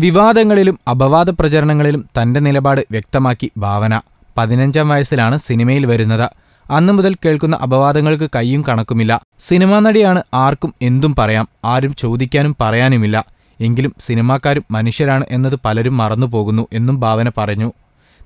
വിവാദങ്ങളിലും അപവാദ പ്രചരണങ്ങളിലും തന്റെ നിലപാട് വ്യക്തമാക്കി ഭാവന. പതിനഞ്ചാം വയസ്സിലാണ് സിനിമയിൽ വരുന്നത്. അന്നു മുതൽ കേൾക്കുന്ന അപവാദങ്ങൾക്ക് കയ്യും കണക്കുമില്ല. സിനിമാ നടിയാണ് ആർക്കും എന്തും പറയാം ആരും ചോദിക്കാനും പറയാനുമില്ല. എങ്കിലും സിനിമാക്കാരും മനുഷ്യരാണ് എന്നത് പലരും മറന്നുപോകുന്നു എന്നും ഭാവന പറഞ്ഞു.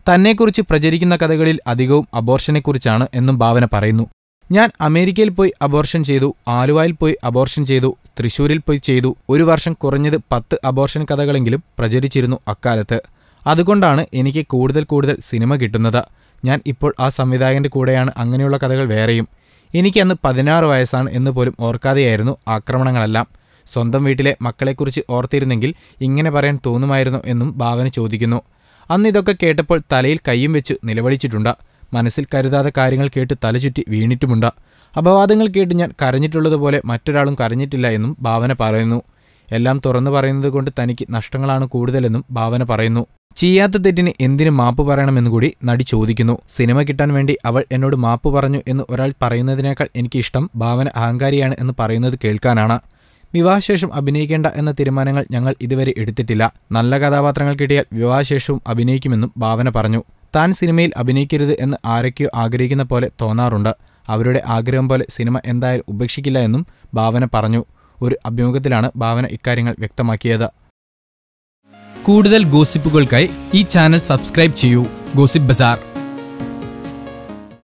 തന്നെക്കുറിച്ച് പ്രചരിക്കുന്ന കഥകളിൽ അധികവും അബോർഷനെക്കുറിച്ചാണ് എന്നും ഭാവന പറയുന്നു. ഞാൻ അമേരിക്കയിൽ പോയി അബോർഷൻ ചെയ്തു ആലുവായിൽ പോയി അബോർഷൻ ചെയ്തു തൃശൂരിൽ പോയി ചെയ്തു. ഒരു വർഷം കുറഞ്ഞത് പത്ത് അബോർഷൻ കഥകളെങ്കിലും പ്രചരിച്ചിരുന്നു അക്കാലത്ത്. അതുകൊണ്ടാണ് എനിക്ക് കൂടുതൽ കൂടുതൽ സിനിമ കിട്ടുന്നത്. ഞാൻ ഇപ്പോൾ ആ സംവിധായകന്റെ കൂടെയാണ്. അങ്ങനെയുള്ള കഥകൾ വേറെയും. എനിക്ക് അന്ന് പതിനാറ് വയസ്സാണ് എന്ന് പോലും ഓർക്കാതെയായിരുന്നു ആക്രമണങ്ങളെല്ലാം. സ്വന്തം വീട്ടിലെ മക്കളെക്കുറിച്ച് ഓർത്തിരുന്നെങ്കിൽ ഇങ്ങനെ പറയാൻ തോന്നുമായിരുന്നു എന്നും ഭാവന ചോദിക്കുന്നു. അന്ന് ഇതൊക്കെ കേട്ടപ്പോൾ തലയിൽ കയ്യും വെച്ച് നിലവിളിച്ചിട്ടുണ്ട്. മനസ്സിൽ കരുതാതെ കാര്യങ്ങൾ കേട്ട് തലചുറ്റി വീണിട്ടുമുണ്ട്. അപവാദങ്ങൾ കേട്ട് ഞാൻ കരഞ്ഞിട്ടുള്ളതുപോലെ മറ്റൊരാളും കരഞ്ഞിട്ടില്ല എന്നും ഭാവന പറയുന്നു. എല്ലാം തുറന്നു പറയുന്നത് കൊണ്ട് തനിക്ക് നഷ്ടങ്ങളാണ് കൂടുതലെന്നും ഭാവന പറയുന്നു. ചെയ്യാത്ത തെറ്റിന് എന്തിനു മാപ്പ് പറയണമെന്ന് കൂടി നടി ചോദിക്കുന്നു. സിനിമ കിട്ടാൻ വേണ്ടി അവൾ എന്നോട് മാപ്പ് പറഞ്ഞു എന്ന് ഒരാൾ പറയുന്നതിനേക്കാൾ എനിക്കിഷ്ടം ഭാവന അഹങ്കാരിയാണ് എന്ന് പറയുന്നത് കേൾക്കാനാണ്. വിവാഹശേഷം അഭിനയിക്കേണ്ട എന്ന തീരുമാനങ്ങൾ ഞങ്ങൾ ഇതുവരെ എടുത്തിട്ടില്ല. നല്ല കഥാപാത്രങ്ങൾ കിട്ടിയാൽ വിവാഹശേഷവും അഭിനയിക്കുമെന്നും ഭാവന പറഞ്ഞു. താൻ സിനിമയിൽ അഭിനയിക്കരുത് എന്ന് ആരൊക്കെയോ ആഗ്രഹിക്കുന്ന പോലെ തോന്നാറുണ്ട്. അവരുടെ ആഗ്രഹം പോലെ സിനിമ എന്തായാലും ഉപേക്ഷിക്കില്ല എന്നും ഭാവന പറഞ്ഞു. ഒരു അഭിമുഖത്തിലാണ് ഭാവന ഇക്കാര്യങ്ങൾ വ്യക്തമാക്കിയത്. കൂടുതൽ ഗോസിപ്പുകൾക്കായി ഈ ചാനൽ സബ്സ്ക്രൈബ് ചെയ്യൂ. Gossip bazaar.